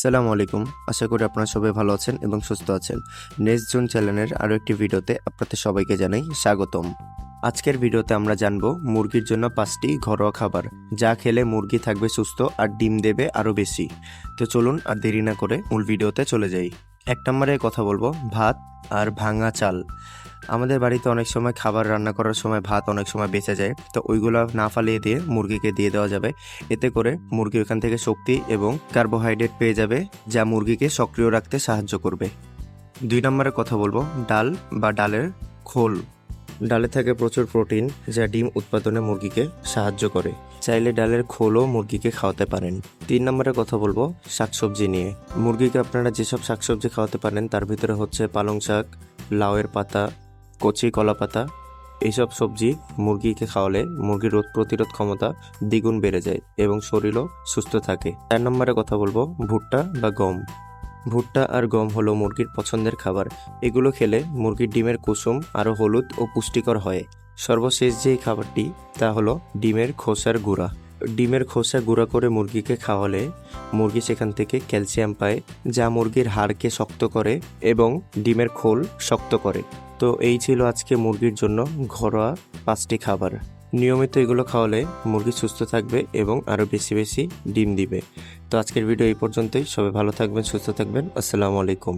আসসালামু আলাইকুম। আশা করি আপনারা সবাই ভালো আছেন এবং সুস্থ আছেন। নেক্সট জোন চ্যানেলের আরও একটি ভিডিওতে আপনাদের সবাইকে জানাই স্বাগতম। আজকের ভিডিওতে আমরা জানব মুরগির জন্য পাঁচটি ঘরোয়া খাবার। যা খেলে মুরগি থাকবে সুস্থ আর ডিম দেবে আরও বেশি। তো চলুন আর দেরি না করে মূল ভিডিওতে চলে যাই। এক নম্বরে কথা বলব, ভাত আর ভাঙা চাল। আমাদের বাড়িতে অনেক সময় খাবার রান্না করার সময় ভাত অনেক সময় বেঁচে যায়। তো ওইগুলো না ফালিয়ে দিয়ে মুরগিকে দিয়ে দেওয়া যাবে। এতে করে মুরগি ওখান থেকে শক্তি এবং কার্বোহাইড্রেট পেয়ে যাবে, যা মুরগিকে সক্রিয় রাখতে সাহায্য করবে। দুই নম্বরে কথা বলব, ডাল বা ডালের খোল। ডালে থাকে প্রচুর প্রোটিন যা ডিম উৎপাদনে মুরগিকে সাহায্য করে। চাইলে ডালের খোলও মুরগিকে খাওয়াতে পারেন। তিন নম্বরে কথা বলব, শাকসবজি নিয়ে। মুরগিকে আপনারা যেসব শাকসবজি খাওয়াতে পারেন, তার ভিতরে হচ্ছে পালং শাক, লাউয়ের পাতা কচি কলাপাতা এইসব সবজি মুরগিকে খাওয়ালে মুরগির রোগ প্রতিরোধ ক্ষমতা দ্বিগুণ বেড়ে যায় এবং শরীরও সুস্থ থাকে। চার নম্বরে কথা বলব, ভুট্টা বা গম। ভুট্টা আর গম হলো মুরগির পছন্দের খাবার। এগুলো খেলে মুরগির ডিমের কুসুম আরও হলুদ ও পুষ্টিকর হয়। সর্বশেষ যেই খাবারটি, তা হলো ডিমের খোসার গুঁড়া। ডিমের খোসা গুঁড়া করে মুরগিকে খাওয়ালে মুরগি সেখান থেকে ক্যালসিয়াম পায়, যা মুরগির হাড়কে শক্ত করে এবং ডিমের খোল শক্ত করে। তো এই ছিল আজকে মুরগির জন্য ঘরোয়া পাঁচটি খাবার। নিয়মিত এগুলো খাওয়ালে মুরগি সুস্থ থাকবে এবং আরও বেশি বেশি ডিম দিবে। তো আজকের ভিডিও এই পর্যন্তই। সবাই ভালো থাকবেন, সুস্থ থাকবেন। আসসালামু আলাইকুম।